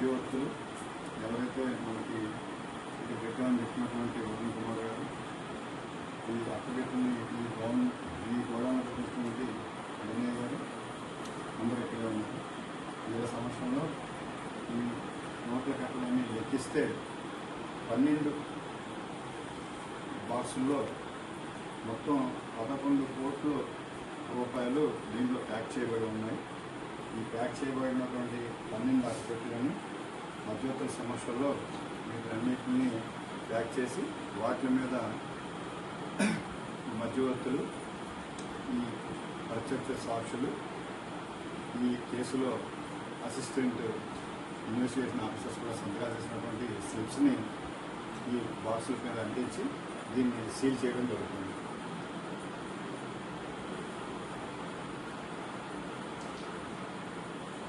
వ్యక్తులు ఎవరైతే మనకి ఇది పెట్టామని చెప్పినటువంటి వరుణ్ కుమార్ గారు ఈ అప్పగెట్టుని ఈ గౌన్ ఈ గోడానికి తీసుకున్నది వినయ్ గారు అందరూ ఇక్కడే ఉన్నారు. ఏ సంవత్సరంలో ఈ నోట్ల కట్టలన్నీ లెక్కిస్తే పన్నెండు బాక్సుల్లో మొత్తం పదకొండు కోట్లు రూపాయలు దీంట్లో ప్యాక్ చేయబడి ఉన్నాయి. ఈ ప్యాక్ చేయబడినటువంటి మధ్యవర్తుల సమస్యల్లో వీటన్నిటిని ప్యాక్ చేసి వాటి మీద మధ్యవర్తులు ఈ ప్రత్యక్ష సాక్షులు ఈ కేసులో అసిస్టెంట్ ఇన్వెస్టిగేషన్ ఆఫీసర్స్ కూడా సంతకాలు చేసినటువంటి స్లిప్స్ని ఈ బాక్సుల మీద అందించి దీన్ని సీల్ చేయడం జరుగుతుంది.